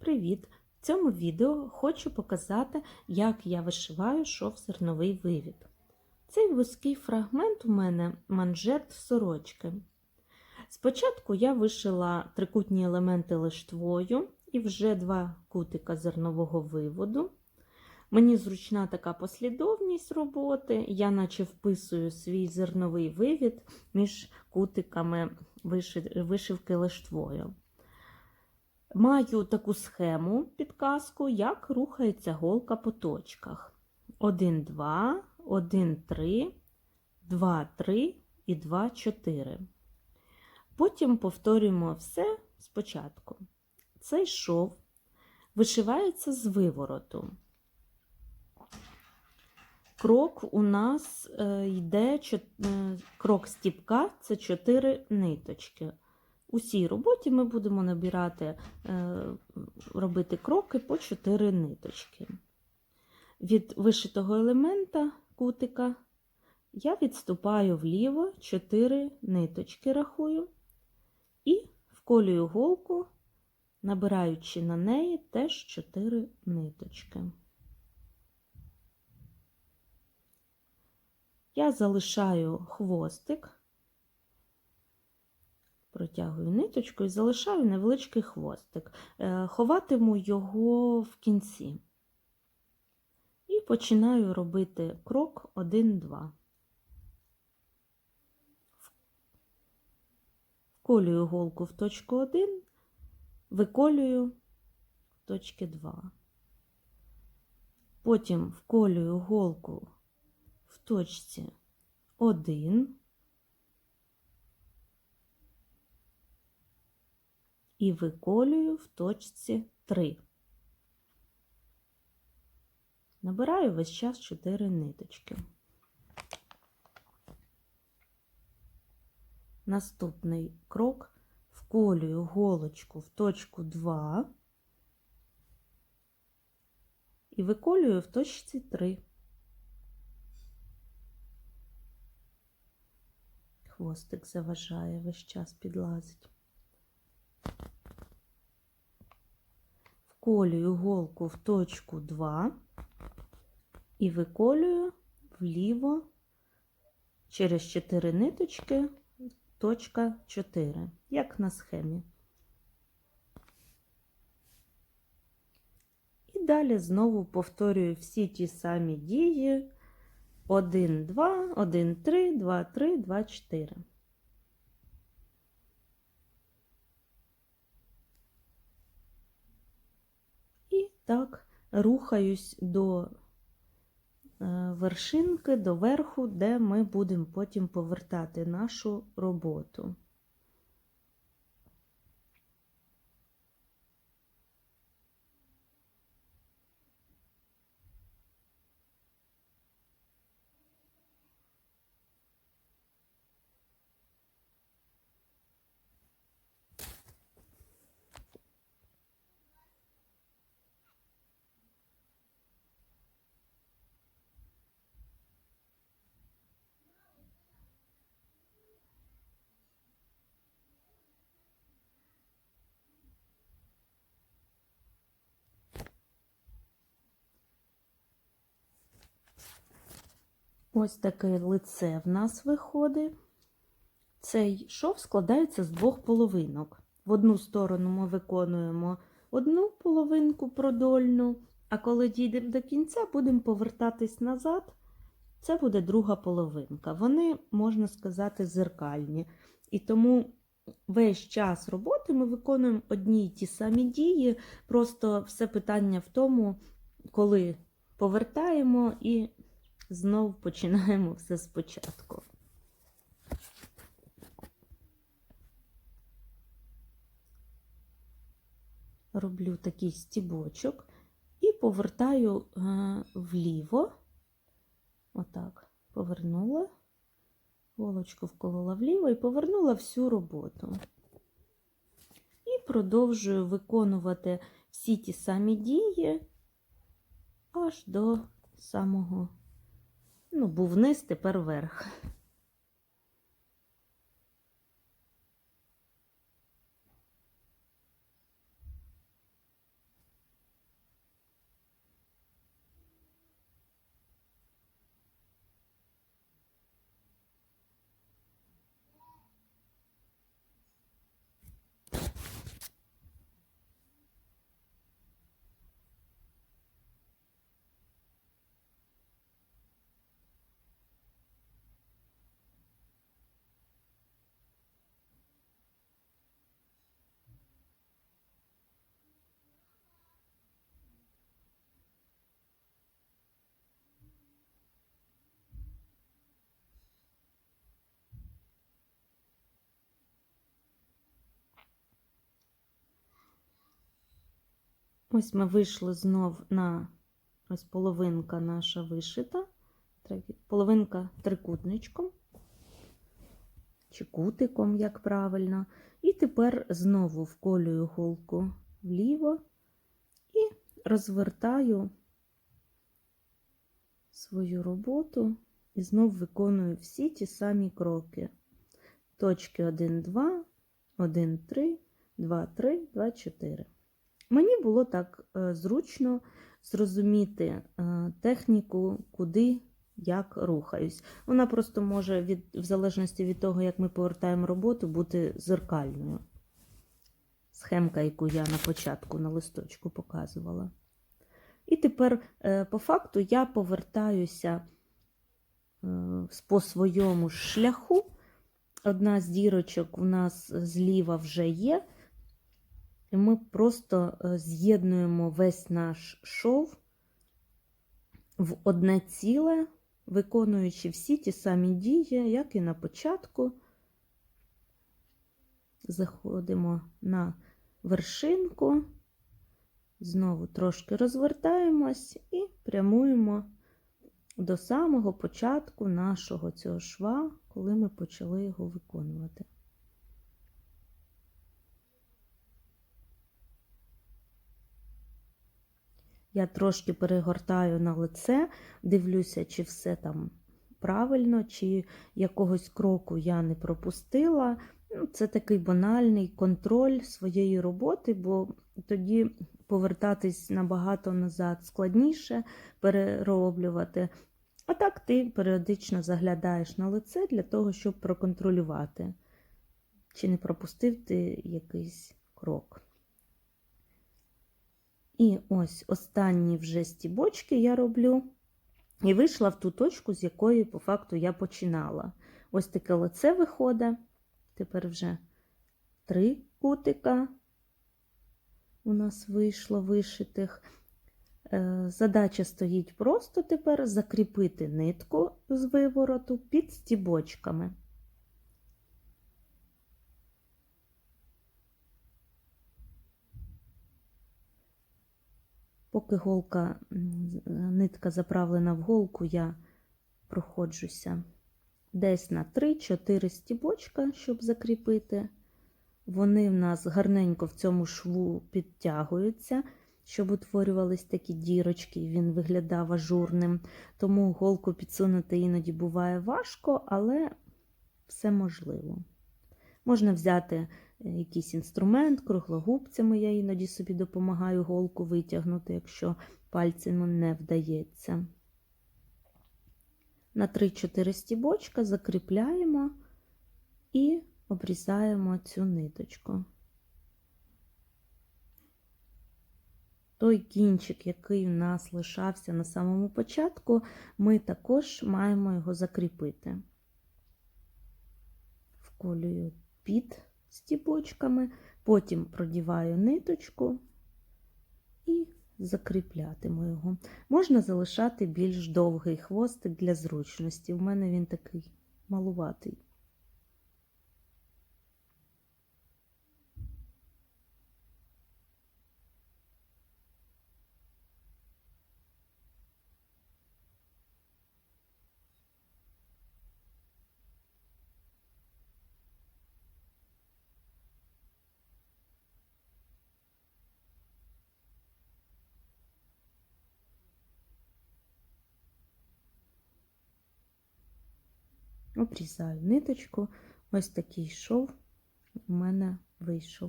Привіт! В цьому відео хочу показати, як я вишиваю шов-зерновий вивід. Цей вузький фрагмент у мене манжет сорочки. Спочатку я вишила трикутні елементи лиштвою і вже два кутика зернового виводу. Мені зручна така послідовність роботи, я наче вписую свій зерновий вивід між кутиками вишивки лиштвою. Маю таку схему підказку, як рухається голка по точках. 1, 2, 1, 3, 2, 3 і 2, 4. Потім повторюємо все спочатку. Цей шов вишивається з вивороту. Крок у нас е, йде е, крок стіпка це 4 ниточки. У цій роботі ми будемо набирати, е, робити кроки по 4 ниточки. Від вишитого елемента кутика я відступаю вліво 4 ниточки рахую і вколюю голку, набираючи на неї теж 4 ниточки. Я залишаю хвостик протягую ниточку і залишаю невеличкий хвостик. Е, ховатиму його в кінці. І починаю робити крок 1-2. Вколюю голку в точку 1, виколюю в точки 2. Потім вколюю голку в точці 1. І виколюю в точці 3. Набираю весь час 4 ниточки. Наступний крок вколюю голочку в точку 2 і виколюю в точці 3. Хвостик заважає весь час підлазить. Вколюю голку в точку 2 і виколюю вліво через 4 ниточки, точка 4, як на схемі. І далі знову повторюю всі ті самі дії 1, 2, 1, 3, 2, 3, 2, 4. Так рухаюсь до е, вершинки, до верху, де ми будемо потім повертати нашу роботу. Ось таке лице в нас виходить. Цей шов складається з двох половинок. В одну сторону ми виконуємо одну половинку продольну, а коли дійдемо до кінця, будемо повертатись назад. Це буде друга половинка. Вони, можна сказати, зеркальні. І тому весь час роботи ми виконуємо одні й ті самі дії, просто все питання в тому, коли повертаємо і Знов починаємо все спочатку. Роблю такий стібочок і повертаю е, вліво, отак, повернула, волочку вколола вліво і повернула всю роботу. І продовжую виконувати всі ті самі дії аж до самого Ну, був вниз, тепер вверх. Ось ми вийшли знов на ось половинка наша вишита, половинка трикутничком чи кутиком, як правильно. І тепер знову вколюю голку вліво і розвертаю свою роботу і знов виконую всі ті самі кроки. Точки 1, 2, 1, 3, 2, 3, 2, 4. Мені було так е, зручно зрозуміти е, техніку, куди як рухаюсь. Вона просто може, від, в залежності від того, як ми повертаємо роботу, бути зеркальною. Схемка, яку я на початку на листочку показувала. І тепер, е, по факту, я повертаюся по своєму шляху. Одна з дірочок у нас зліва вже є. І ми просто з'єднуємо весь наш шов в одне ціле, виконуючи всі ті самі дії, як і на початку. Заходимо на вершинку, знову трошки розвертаємось і прямуємо до самого початку нашого цього шва, коли ми почали його виконувати. Я трошки перегортаю на лице, дивлюся, чи все там правильно, чи якогось кроку я не пропустила. Ну, Це такий банальний контроль своєї роботи, бо тоді повертатись набагато назад складніше перероблювати. А так ти періодично заглядаєш на лице для того, щоб проконтролювати, чи не пропустив ти якийсь крок. І ось останні вже стібочки я роблю. І вийшла в ту точку, з якої, по факту, я починала. Ось таке лице виходить. Тепер вже три кутика у нас вийшло вишитих. Е, Задача стоїть просто тепер закріпити нитку з вивороту під стібочками. Поки голка, нитка заправлена в голку, я проходжуся десь на 3-4 стібочка, щоб закріпити. Вони в нас гарненько в цьому шву підтягуються, щоб утворювались такі дірочки, він виглядав ажурним. Тому голку підсунути іноді буває важко, але все можливо. Можна взяти якийсь інструмент, круглогубцями я іноді собі допомагаю голку витягнути, якщо пальцями не вдається. На 3-4 стібочка закріпляємо і обрізаємо цю ниточку. Той кінчик, який у нас лишався на самому початку, ми також маємо його закріпити. Вколюю під стібочками, потім продіваю ниточку і закріплятиму його. Можна залишати більш довгий хвостик для зручності. У мене він такий малуватий. Обрізаю ниточку. Ось такий шов у мене вийшов.